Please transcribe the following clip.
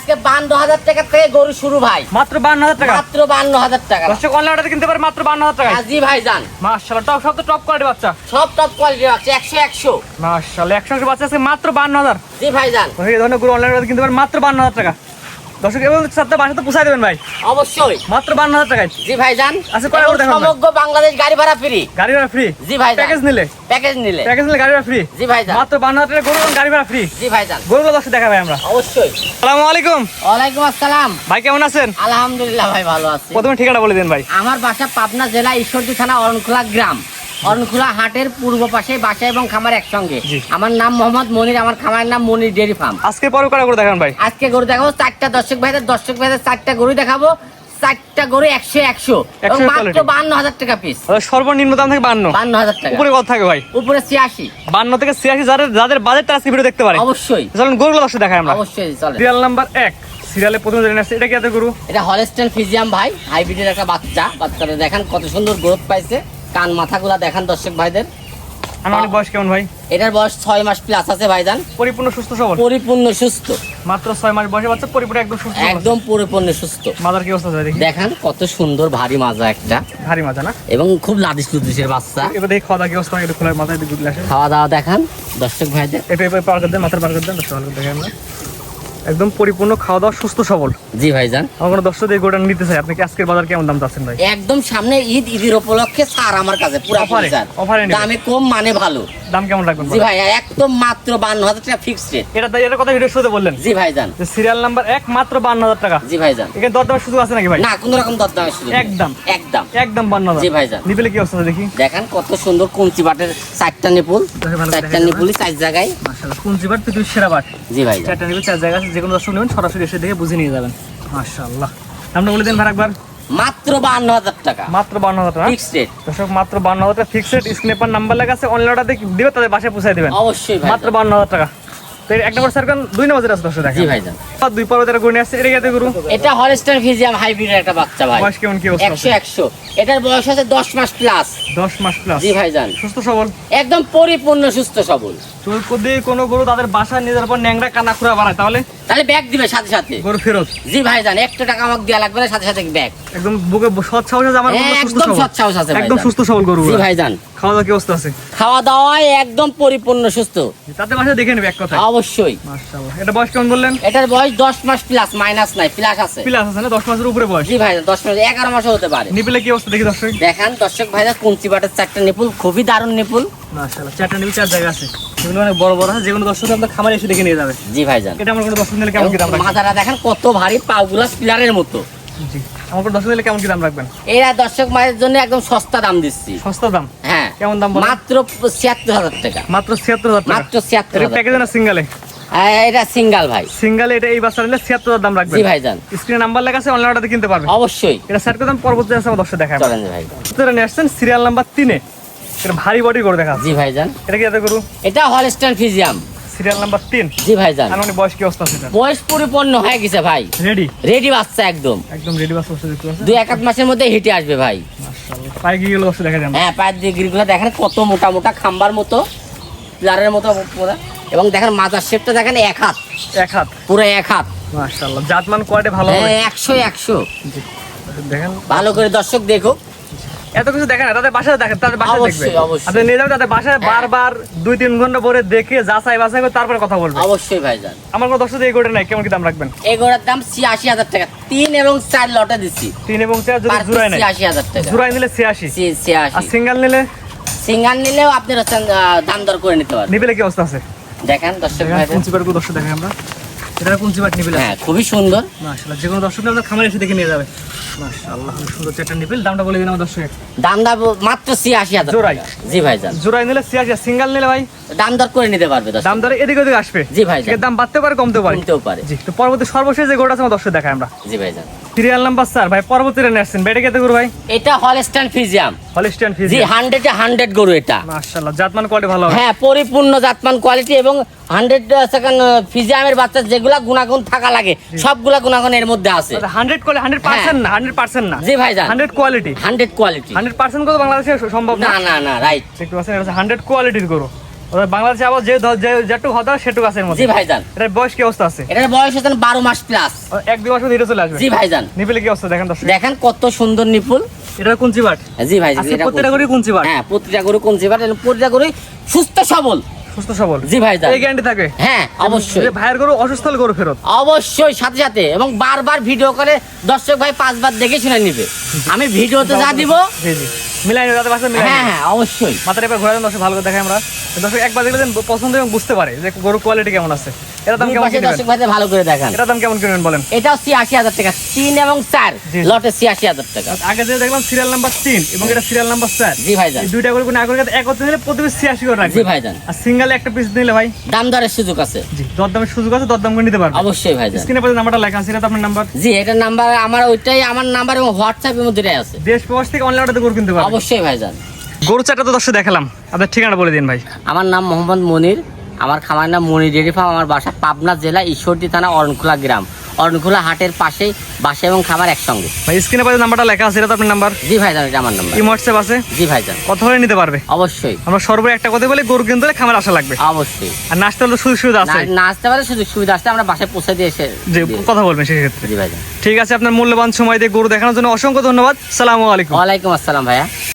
আজকে বান্ন হাজার টাকা থেকে গরু শুরু ভাই। মাত্র বান্ন হাজার টাকা? মাত্র বান্ন হাজার টাকা। দর্শক অনলাইন কিনতে পারে মাত্র বান্ন হাজার টাকা জি ভাই যান। মাশাল্লাহ টপ সব তো টপ কোয়ালিটি বাচ্চা। সব টপ কোয়ালিটি বাচ্চা একশো একশো। মাশাল্লাহ একশো একশো বাচ্চা আজকে মাত্র বান্ন হাজার। জি ভাই যান। এই ধরনের গরু অনলাইন অর্ডার কিনতে পারে মাত্র বান্ন হাজার টাকা। দর্শক এবং সাথে বাসা তো পুষাই দেবেন ভাই। অবশ্যই। মাত্র বান্ন হাজার টাকায়। জি ভাই যান আচ্ছা, কয় করে দেখাবেন? সমগ্র বাংলাদেশ গাড়ি ভাড়া ফ্রি গাড়ি ভাড়া ফ্রি জি ভাই প্যাকেজ নিলে? প্যাকেজ নিলে। প্যাকেজ নিলে গাড়ি ভাড়া ফ্রি জি ভাই যান মাত্র বান্ন হাজার টাকা গরু গাড়ি ভাড়া ফ্রি জি ভাই যান গরুগুলো দর্শক দেখাবে আমরা। অবশ্যই। সালামু আলাইকুম। ওয়ালাইকুম আসসালাম। ভাই কেমন আছেন? আলহামদুলিল্লাহ ভাই ভালো আছি। প্রথমে ঠিকানা বলে দিন ভাই। আমার বাসা পাবনা জেলা ঈশ্বরদী থানা অরণখোলা গ্রাম। অরণখোলা হাটের পূর্ব পাশে বাসা এবং খামার একসঙ্গে। আমার নাম মোহাম্মদ মনির আমার খামারের নাম মনির ডেয়ারি ফার্ম। আজকে পরে করা করে দেখান ভাই? আজকে গরু দেখাবো চারটা দর্শক ভাইদের দর্শক ভাইদের চারটা গরু দেখাবো। চারটা গরু একশো একশো। মাত্র বান্ন হাজার টাকা পিস সর্বনিম্ন দাম থেকে বান্ন। বান্ন হাজার টাকা। উপরে কত থাকে ভাই? উপরে ছিয়াশি। বান্ন থেকে ছিয়াশি যাদের যাদের আজকে ভিডিও দেখতে পারে অবশ্যই। চলুন গরুগুলো দর্শক দেখাই আমরা। অবশ্যই চলে সিরিয়াল নাম্বার এক সিরিয়ালে প্রথমে জেনে আসছে এটা কি এত গরু? এটা হলেস্টেন ফিজিয়াম ভাই হাইব্রিডের একটা বাচ্চা। বাচ্চাটা দেখেন কত সুন্দর গ্রোথ পাইছে। কান মাথাগুলা দেখান দর্শক ভাইদের। আনুমানিক বয়স কেমন ভাই? এটার বয়স ছয় মাস প্লাস আছে ভাইজান। পরিপূর্ণ সুস্থ সবল? পরিপূর্ণ সুস্থ। মাত্র ছয় মাস বয়সে বাচ্চা পরিপূর্ণ একদম সুস্থ একদম পরিপূর্ণ সুস্থ। মাদার কি অবস্থা দেখি? দেখেন কত সুন্দর ভারী মাজা একটা। ভারী মাজা না? এবং খুব লাদিস লুদিসের বাচ্চা। এবার দেখি খাওয়া দাওয়া কি অবস্থা একটু খোলার মাথায় দিকে খাওয়া দাওয়া দেখান দর্শক ভাইদের। এটা এবার পার করে দেন মাথার পার করে দেন দর্শক দেখেন একদম পরিপূর্ণ খাওয়া দাওয়া সুস্থ সবল। জি ভাইজান। আমার কোনো দর্শক দিয়ে গোটা নিতে চাই। আপনি কি আজকের বাজার কেমন দাম চাচ্ছেন ভাই? একদম সামনে ঈদ ঈদের উপলক্ষে আমার কাছে পুরো? দামে কম মানে ভালো। দাম কেমন রাখবেন জি ভাই একদম মাত্র বান্ন হাজার টাকা ফিক্সড রেট এটা কথা ভিডিও শুরুতে বললেন। জি ভাইজান। সিরিয়াল নাম্বার এক মাত্র বান্ন হাজার টাকা। জি ভাইজান। এখানে দরদামের সুযোগ আছে নাকি ভাই? না কোনো রকম সুযোগ নেই। একদম। একদম। একদম বান্ন হাজার। জি ভাইজান। নিবেলে কি অবস্থা দেখি? দেখেন কত সুন্দর কুঞ্চি বাটের চারটা নিপুল। চারটা। নিপুলই চার জায়গায়। মাশাআল্লাহ কোন জিবার পৃথিবীর সেরা বাট? জি ভাই চারটা নিবে চার জায়গা আছে যে কোনো দর্শক নেবেন সরাসরি এসে দেখে বুঝে নিয়ে যাবেন। মাশাআল্লাহ। আমরা বলে দেন ভাড়া একবার। মাত্র বান্ন হাজার টাকা। মাত্র বান্ন হাজার টাকা। ফিক্সড রেট দর্শক মাত্র বান্ন হাজার টাকা। ফিক্সড স্ক্রিনে পার নাম্বার লেখা আছে অনলাইন অর্ডার দিবে তাদের বাসায় পৌঁছায় দেবেন। অবশ্যই মাত্র ভাই বান্ন হাজার টাকা। তো এক নম্বর স্যার দুই নম্বর আছে দর্শক জি দেখেন আর দুই পর্ব যারা গুণে এটা কি গুরু। এটা হলস্টার ফিজিয়াম হাইব্রিডের একটা বাচ্চা ভাই। বয়স কেমন কি অবস্থা এটার বয়স আছে দশ মাস প্লাস দশ মাস প্লাস জি ভাইজান। সুস্থ সবল। একদম পরিপূর্ণ সুস্থ সবল। যদি কোনো গরু তাদের বাসায় নিজের যাওয়ার পর ন্যাংরা কানা খুঁড়া বানায়। তাহলে তাহলে ব্যাগ দিবে সাথে সাথে। গরু ফেরত। জি ভাইজান একটা টাকা আমাকে দেওয়া লাগবে না সাথে সাথে ব্যাগ একদম বুকে সৎ সাহস আছে আমার একদম সৎ সাহস আছে একদম সুস্থ সবল গরু জি ভাইজান। খাওয়া দাওয়া কি অবস্থা আছে? খাওয়া দাওয়ায় একদম পরিপূর্ণ সুস্থ। তাদের বাসায় দেখে নেবে এক কথা অবশ্যই। মাশাআল্লাহ। এটা বয়স কেমন বললেন? এটার বয়স দশ মাস প্লাস মাইনাস নাই প্লাস আছে। প্লাস আছে না? দশ মাসের উপরে বয়স। জি ভাইজান দশ মাস এগারো মাসও হতে পারে। নিপিলে কি অবস্থা দেখি দর্শক। দেখান দর্শক ভাইজান কুঞ্চি বাটের চারটা নিপুল খুবই দারুণ নিপুল। মাশাআল্লাহ চারটা নিবি চার জায়গা আছে। যেগুলো অনেক বড় বড় আছে যেগুলো দর্শক আপনার খামারে এসে দেখে নিয়ে যাবে। জি ভাইজান। এটা আমার কোনো দর্শক নিলে কেমন কি দাম রাখবেন? মাথাটা দেখেন কত ভারী পাগুলা পিলারের মতো। জি আমার কোনো দর্শক নিলে কেমন কি দাম রাখবেন? এরা দর্শক মায়ের জন্য একদম সস্তা দাম দিচ্ছি। সস্তা দাম? হ্যাঁ। কেমন দাম মাত্র ছিয়াত্তর হাজার টাকা। মাত্র ছিয়াত্তর হাজার মাত্র ছিয়াত্তর হাজার প্যাকেজ না সিঙ্গেলে হ্যাঁ, এটা সিঙ্গাল ভাই। সিঙ্গেলে এটা এই বাচ্চা নিলে ছিয়াত্তর দাম জি ভাইজান। স্ক্রিনে নাম্বার লেখা আছে অনলাইন অর্ডার কিনতে পারবে অবশ্যই। এটা সেট করে দাম পরবর্তী আছে আমার দর্শক দেখায়। চলেন ভাই। আপনারা নিয়ে আসছেন সিরিয়াল নাম্বার তিনে। এটা ভারী বডি করে দেখা জি ভাইজান। এটা কি এত করু এটা হলস্টাইন ফিজিয়াম সিরিয়াল নাম্বার তিন। জি ভাইজান। মানে বয়স কি অবস্থা আছে বয়স পরিপূর্ণ হয়ে গেছে ভাই। রেডি রেডি বাচ্চা একদম। একদম রেডি বসে দেখতে পাচ্ছেন? দুই এক আধ মাসের মধ্যে হেঁটে আসবে ভাই। মাশাআল্লাহ। পায়ে গিয়ে গেলে দেখা হ্যাঁ পায়ের দেখেন কত মোটা মোটা খাম্বার মতো পিলারের মতো পুরো। এবং দেখেন মাথার শেপটা দেখেন এক হাত। এক হাত। পুরো এক হাত। মাশাআল্লাহ। জাতমান কোয়ালিটি ভালো হবে হ্যাঁ? একশো একশো। জি। দেখেন। ভালো করে দর্শক দেখো এত কিছু দেখেন না, তাদের বাসায় দেখেন তাদের বাসায় দেখবে। আপনি নিয়ে যাবেন তাদের বাসায় হ্যাঁ। বারবার দুই তিন ঘণ্টা পরে দেখে যাচাই বাছাই করে তারপরে কথা বলবে। অবশ্যই ভাইজান। আমার কোনো দর্শক এই গোটা নাই কেমন কি দাম রাখবেন? এগুলোর দাম ছিয়াশি হাজার টাকা। তিন এবং চার লটে দিচ্ছি তিন এবং চার যদি জুড়াই নেয়। ছিয়াশি হাজার টাকা। জুড়াই নিলে ছিয়াশি। ছিয়াশি। আর সিঙ্গেল নিলে? সিঙ্গার নিলেও আপনি দাম দর করে নিতে পারবেন। নিবেলে কি অবস্থা আছে? দেখেন দর্শক পাট দর্শক দেখেন আমরা। এটা কুঞ্চি পাট নিবেলে? হ্যাঁ খুবই সুন্দর। মাশাআল্লাহ যে কোনো দর্শক আপনার খামারে এসে দেখে নিয়ে যাবে। মাশাআল্লাহ খুব সুন্দর চারটা নিবেল। দামটা বলে দিন আমার দর্শক দাম দাম মাত্র ছিয়াশি হাজার জোড়াই? জি জি ভাইজান। জোড়াই নিলে ছিয়াশি সিঙ্গেল নিলে ভাই? দাম দর করে নিতে পারবে দাম দর এদিক ওদিক আসবে। জি ভাই এর দাম বাড়তে পারে কমতে পারে। কমতেও পারে। জি তো পরবর্তী সর্বশেষ যে গোটা আছে আমার দর্শক দেখায় আমরা। জি ভাইজান। সিরিয়াল নাম্বার স্যার ভাই পরবর্তী রেনে আসছেন। বেড়ে গেতে গুরু ভাই? এটা হলস্টাইন ফিজিয়াম হলিস্টিয়ান ফিজি জি হান্ড্রেডে হান্ড্রেড গরু এটা। মাশাআল্লাহ জাতমান কোয়ালিটি ভালো হ্যাঁ পরিপূর্ণ জাতমান কোয়ালিটি এবং হান্ড্রেড সেকেন্ড ফিজিয়ামের বাচ্চা যেগুলা গুণাগুণ থাকা লাগে সবগুলা গুণাগুণ এর মধ্যে আছে। হান্ড্রেড কোয়ালিটি হান্ড্রেড পার্সেন্ট না? হান্ড্রেড পার্সেন্ট না? জি ভাইজান। Hundred quality hundred quality hundred percent কত বাংলাদেশে সম্ভব না? না না রাইট পাচ্ছেন এটা হান্ড্রেড কোয়ালিটির গরু। ওদের বাংলাদেশে আবার যে যেটুকু হতে সেটুকু আছে জি ভাইজান। এটার বয়স কি অবস্থা আছে? এটার বয়স হচ্ছে বারো মাস প্লাস এক দুই মাস হিটে চলে আসবে। জি ভাইজান। নিপিলে কি অবস্থা? দেখেন দর্শক। দেখেন কত সুন্দর নিপুল। এটা কুঞ্চি বাট জি ভাই এটা প্রত্যেকটা করে কুঞ্চি বাট হ্যাঁ প্রতিটা গরু কোন জিবার প্রতিটা গরু সুস্থ সবল। সুস্থ সবল। জি ভাইজান। এই গ্যারান্টি থাকবে হ্যাঁ অবশ্যই। ভাইয়ের গরু অসুস্থ হলে গরু ফেরত। অবশ্যই সাথে সাথে। এবং বারবার ভিডিও করে দর্শক ভাই পাঁচবার দেখে শুনে নিবে। আমি ভিডিওতে যা দিব জি জি। মিলাই রাতে বাসা মিলাই হ্যাঁ। হ্যাঁ অবশ্যই। মাথার এবার ঘোরা দেন দর্শক ভালো করে দেখাই আমরা। দর্শক একবার দেখলে পছন্দ এবং বুঝতে পারে যে গরুর কোয়ালিটি কেমন আছে। এটা দাম কেমন কিনবেন? দর্শক ভাইদের ভালো করে দেখান। এটা দাম কেমন কিনবেন বলেন? এটাও ছিয়াশি হাজার টাকা। তিন এবং চার। লটে ছিয়াশি হাজার টাকা। আগে যে দেখলাম সিরিয়াল নাম্বার তিন এবং এটা সিরিয়াল নাম্বার চার। জি ভাইজান। এই দুইটা করে কোনো আগে একত্রে নিলে প্রতি পিস ছিয়াশি করে জি ভাইজান। আর সিঙ্গেল একটা পিস নিলে ভাই? দাম দরের সুযোগ আছে। জি দরদামের সুযোগ আছে দরদাম করে নিতে পারবে অবশ্যই ভাইজান। স্ক্রিনে পাশে নাম্বারটা লেখা আছে এটা আপনার নাম্বার জি এটার নাম্বার আমার ওইটাই আমার নাম্বার এবং হোয়াটসঅ্যাপের মধ্যে আছে। দেশ প্রবাস থেকে অনলাইন অর্ডার কিনতে অবশ্যই ভাইজান। গরু চারটা তো দর্শক দেখালাম। আপনার ঠিকানা বলে দিন ভাই। আমার নাম মোহাম্মদ মনির। আমার খামার নাম মনির ডেরি ফার্ম আমার বাসা পাবনা জেলা ঈশ্বরদী থানা অরণখোলা গ্রাম। অরণখোলা হাটের পাশেই বাসা এবং খামার একসঙ্গে। ভাই স্ক্রিনে পাশে নাম্বারটা লেখা আছে এটা তো আপনার নাম্বার? জি ভাইজান এটা আমার নাম্বার। কি হোয়াটসঅ্যাপ আছে? জি ভাইজান কত হলে নিতে পারবে? অবশ্যই। আমরা সর্বোচ্চ একটা কথা বলে গরু কিনতে হলে খামার আসা লাগবে। অবশ্যই। আর নাচতে হলে সুযোগ সুবিধা আছে। না- আসতে পারে সুযোগ সুবিধা আসতে আমরা বাসায় পৌঁছে দিয়ে এসে যে কথা বলবেন সেক্ষেত্রে জি ভাইজান ঠিক আছে আপনার মূল্যবান সময় দিয়ে গরু দেখানোর জন্য অসংখ্য ধন্যবাদ। সালামু আলাইকুম। ওয়ালাইকুম আসসালাম ভাইয়া।